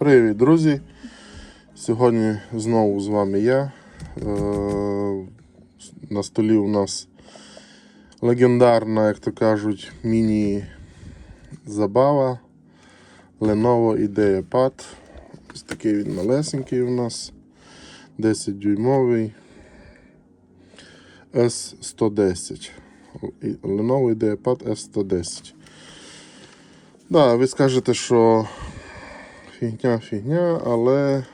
Привіт, друзі! Сьогодні знову з вами я. Е, На столі у нас легендарна, як то кажуть, міні-забава Lenovo IdeaPad. Ось такий він малесенький у нас. 10 дюймовий S110. Lenovo IdeaPad S110. Да, ви скажете, що фігня, фігня, але,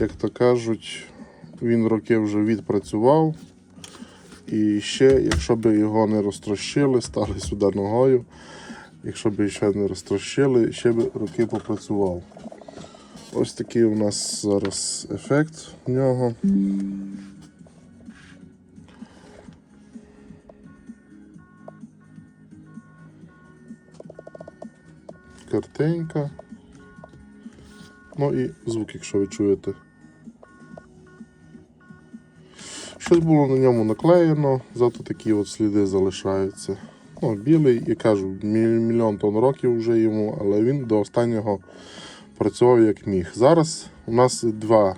як то кажуть, він роки вже відпрацював. І ще, якщо б його не розтрощили, стали сюди ногою. Якщо б ще не розтрощили, ще б роки попрацював. Ось такий у нас зараз ефект в нього. Картинка. Ну і звук, якщо ви чуєте. Щось було на ньому наклеєно, зато такі от сліди залишаються. Ну, білий, я кажу, мільйон тонн років вже йому, але він до останнього працював як міг. Зараз у нас два,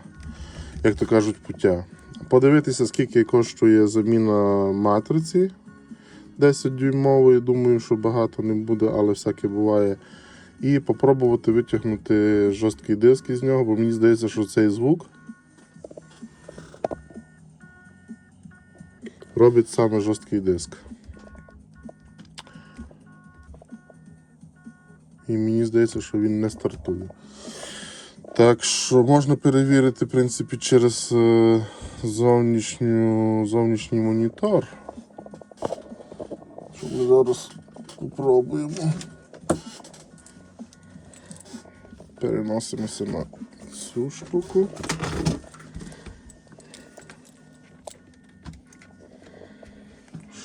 як то кажуть, пуття. Подивитися, скільки коштує заміна матриці 10 дюймової. Думаю, що багато не буде, але всяке буває. І попробувати витягнути жорсткий диск із нього, бо мені здається, що цей звук робить саме жорсткий диск. І мені здається, що він не стартує. Так що можна перевірити, в принципі, через е, зовнішню, зовнішній монітор. Що ми зараз спробуємо. Переносимося на цю штуку.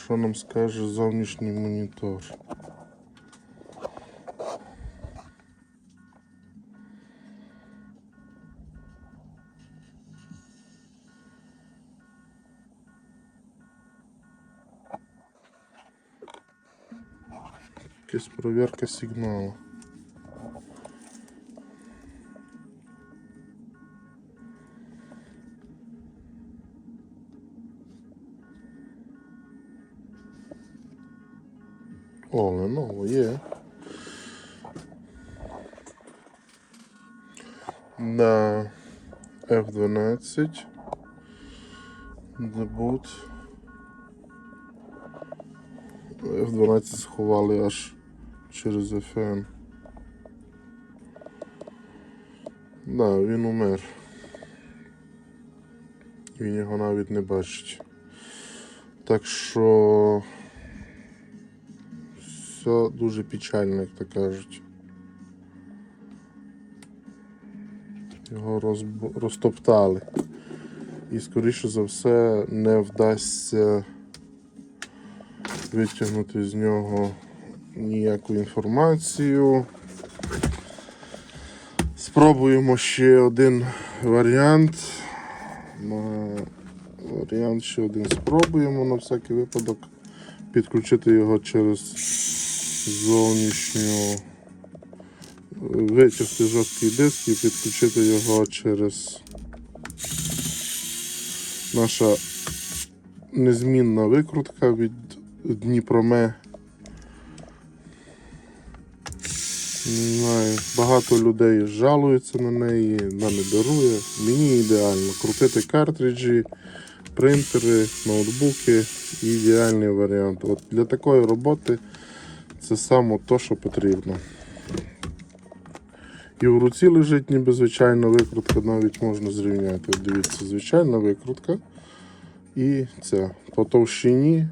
Що нам скаже зовнішній монітор? Якась проверка сигналу. О, Lenovo є. На F12 дебут. F12 сховали аж через FM. Да, він умер. Він його навіть не бачить. Так що все дуже печально, як то кажуть. Його розб... розтоптали. І, скоріше за все, не вдасться витягнути з нього ніяку інформацію. Спробуємо ще один варіант. Варіант ще один спробуємо на всякий випадок підключити його через зовнішню витягти жорсткий диск і підключити його через наша незмінна викрутка від Дніпроме. Не знаю, багато людей жалуються на неї, вона не дарує. Мені ідеально крутити картриджі, принтери, ноутбуки ідеальний варіант. От для такої роботи це саме то, що потрібно. І в руці лежить ніби звичайна викрутка, навіть можна зрівняти. Дивіться, звичайна викрутка. І ця по товщині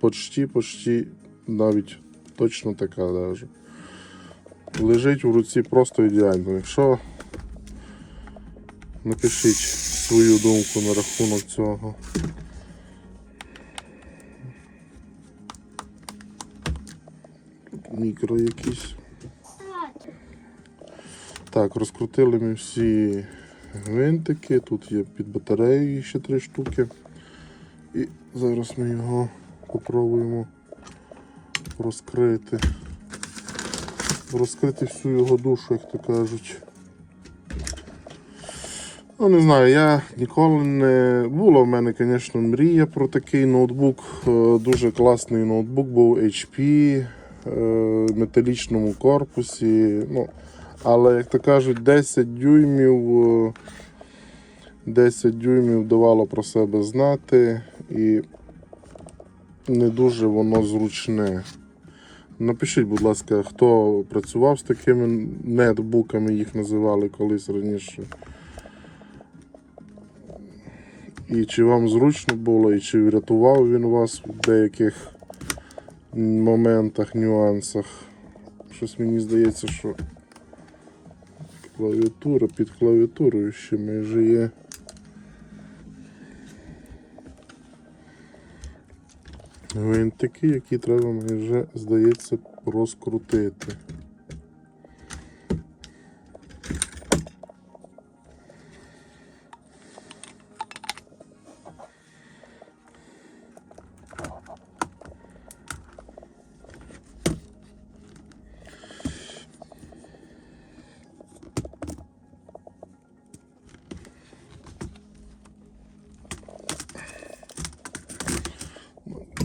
почти, почти навіть точно така даже. Лежить в руці просто ідеально. Якщо напишіть свою думку на рахунок цього. Мікро якісь. Так, розкрутили ми всі гвинтики. Тут є під батареєю ще три штуки. І зараз ми його попробуємо розкрити. Розкрити всю його душу, як то кажуть. Ну, не знаю, я ніколи не. Була в мене, звісно, мрія про такий ноутбук. Е, Дуже класний ноутбук був HP металічному корпусі. Ну, але, як то кажуть, 10 дюймів. е, 10 дюймів давало про себе знати і не дуже воно зручне. Напишіть, будь ласка, хто працював з такими нетбуками, їх називали колись раніше. І чи вам зручно було, і чи врятував він вас в деяких моментах, нюансах. Щось мені здається, що клавіатура під клавіатурою ще майже є. Гвинтики, які треба майже, здається, розкрутити.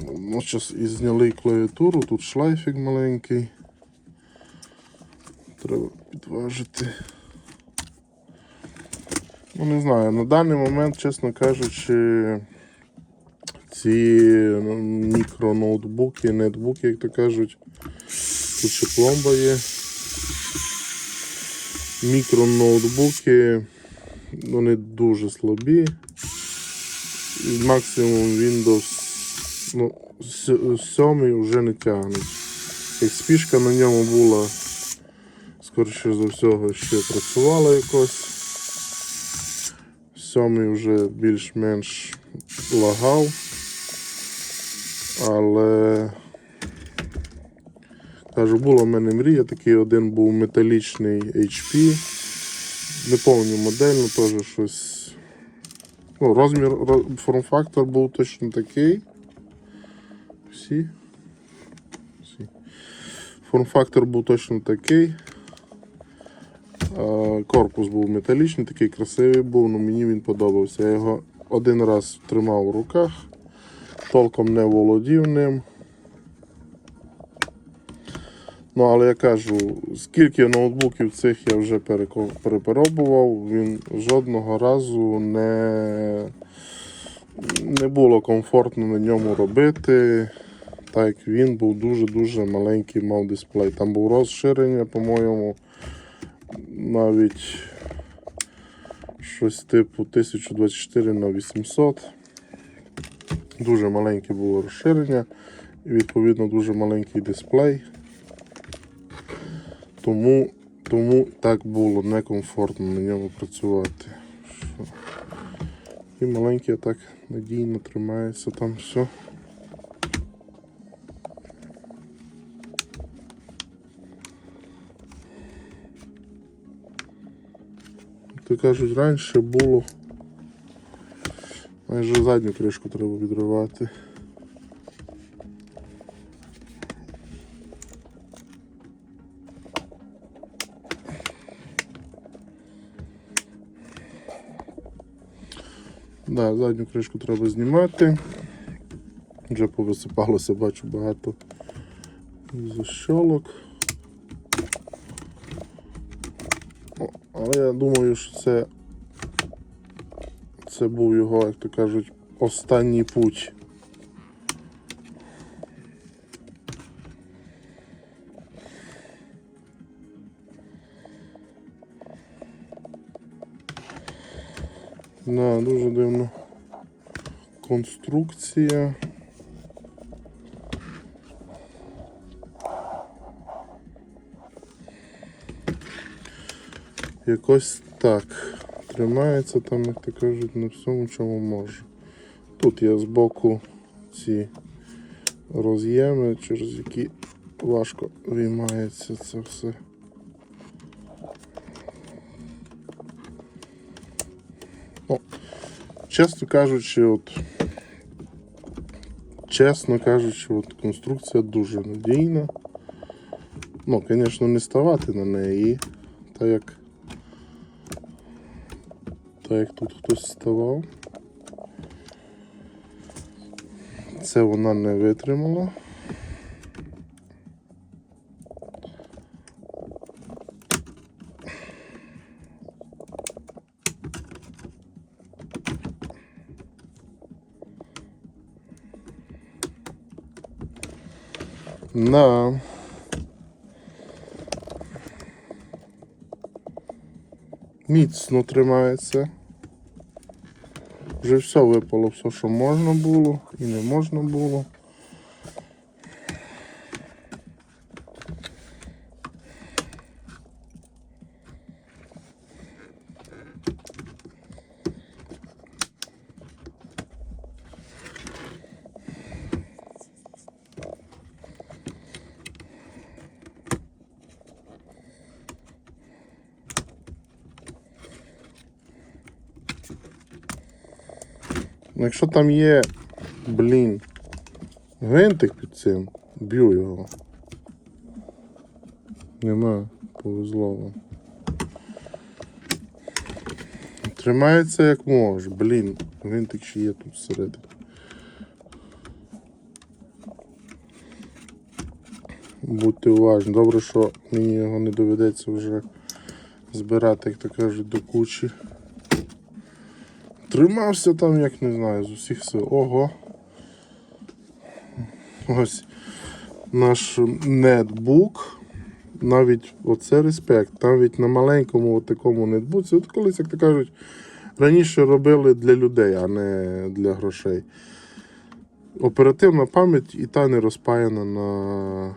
Ну, зараз і зняли клавіатуру, тут шлайфік маленький. Треба підважити. Ну, не знаю, на даний момент, чесно кажучи, ці ну, мікроноутбуки, нетбуки, як то кажуть, тут ще пломба є. Мікроноутбуки, вони дуже слабі. Максимум Windows ну, сьомий вже не тягнуть. Як спішка на ньому була, скоріше за всього, ще працювала якось. Сьомий вже більш-менш лагав. Але кажу, була в мене мрія, такий один був металічний HP. Не повню модель, ну теж щось. Ну, розмір, ро- форм-фактор був точно такий. Всі. Всі. Форм-фактор був точно такий. Корпус був металічний, такий красивий був, але мені він подобався. Я його один раз тримав у руках, толком не володів ним. Ну, але я кажу, скільки ноутбуків цих я вже перепробував, він жодного разу не, не було комфортно на ньому робити. Так як він був дуже-дуже маленький, мав дисплей. Там був розширення, по-моєму, навіть щось типу 1024 на 800. Дуже маленьке було розширення і відповідно дуже маленький дисплей. Тому, тому так було некомфортно на ньому працювати. І маленький так надійно тримається там все. То кажуть, раніше було. Майже задню кришку треба відривати. Да, задню кришку треба знімати. Вже повисипалося, бачу багато защолок. Але я думаю, що це, це був його, як то кажуть, останній путь. Да, дуже дивна конструкція. Якось так. Тримається там, як то кажуть, на всьому, чому може. Тут є збоку ці роз'єми, через які важко виймається це все. Ну, чесно кажучи, от чесно кажучи, от конструкція дуже надійна. Ну, звісно, не ставати на неї, так як Так як тут хтось ставав. Це вона не витримала. На. Міцно тримається. Вже все випало, все, що можна було і не можна було. Ну, Якщо там є, блін, гвинтик під цим, б'ю його. Нема, повезло вам. Тримається як може, блін, гвинтик ще є тут всередині. Будьте уважні. Добре, що мені його не доведеться вже збирати, як то кажуть, до кучі. Тримався там, як не знаю, з усіх сил. Ого. Ось наш нетбук. Навіть оце респект. Навіть на маленькому такому нетбуці. От колись, як то кажуть, раніше робили для людей, а не для грошей. Оперативна пам'ять і та не розпаяна на,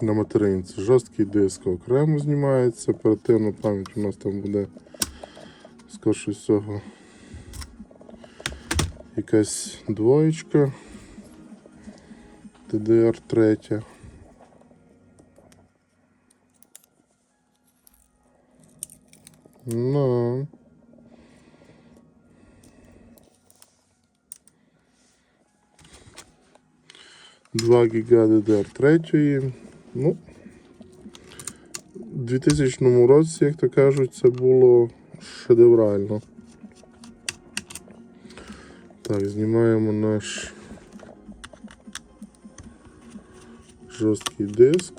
на материнці. Жорсткий диск окремо знімається. Оперативна пам'ять у нас там буде скорше всього якась двоєчка. TDR 3. Ну. Два гіга DDR 3. Ну. У 2000 році, як то кажуть, це було шедеврально. Так, знімаємо наш жорсткий диск.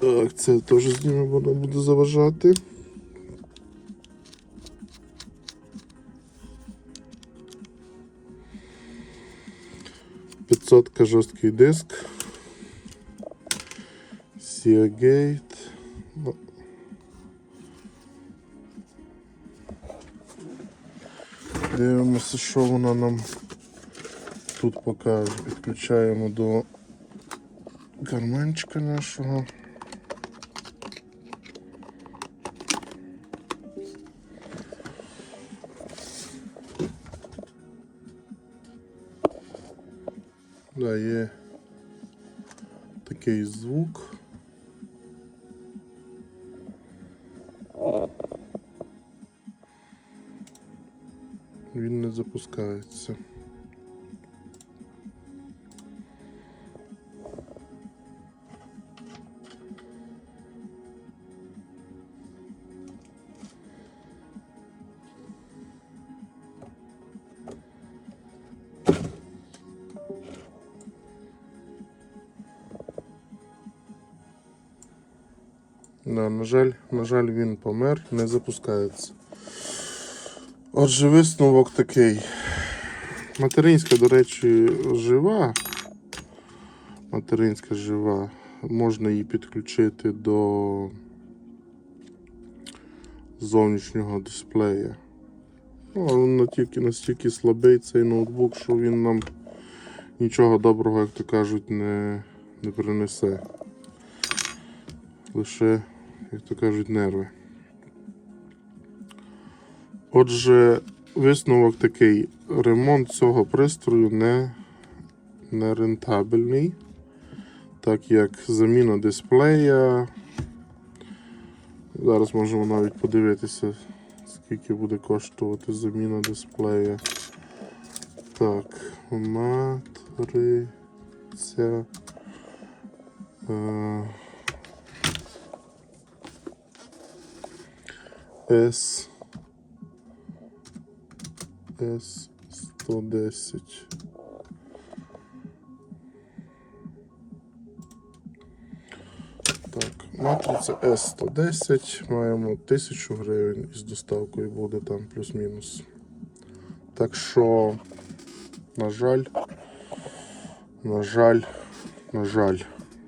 Так, це теж знімемо, воно буде заважати. Пятьсотка жорсткий диск. Seagate. Дивимося, що вона нам тут покаже. Підключаємо до карманчика нашого. Да, є такий звук. Він не запускається. Да, на жаль, на жаль, він помер, не запускається. Отже, висновок такий. Материнська, до речі, жива. Материнська жива. Можна її підключити до зовнішнього дисплея. Ну, настільки, настільки слабий цей ноутбук, що він нам нічого доброго, як то кажуть, не, не принесе. Лише, як то кажуть, нерви. Отже, висновок такий: ремонт цього пристрою не, не рентабельний, так як заміна дисплея. Зараз можемо навіть подивитися, скільки буде коштувати заміна дисплея. Так, матриця. Е, S 110. Так, матриця S110. Маємо 1000 гривень із доставкою буде там плюс-мінус. Так що, на жаль, на жаль, на жаль,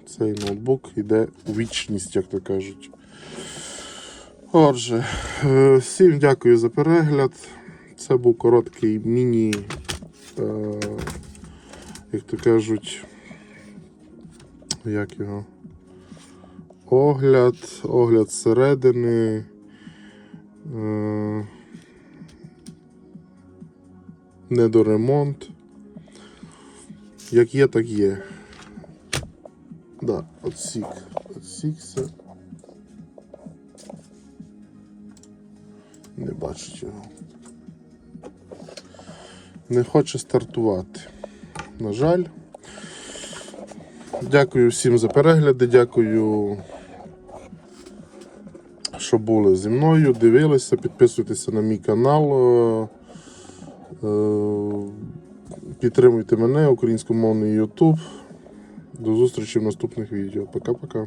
цей ноутбук йде у вічність, як то кажуть. Отже, е, всім дякую за перегляд. Це був короткий міні, е, як то кажуть, як його? Огляд, огляд зсередини. Е, недоремонт. Як є, так є. Да, отсік. Отсікся. Не бачить його. Не хоче стартувати. На жаль. Дякую всім за перегляди. Дякую, що були зі мною. Дивилися, підписуйтеся на мій канал. Е, е, Підтримуйте мене, українськомовний YouTube. До зустрічі в наступних відео. Пока-пока.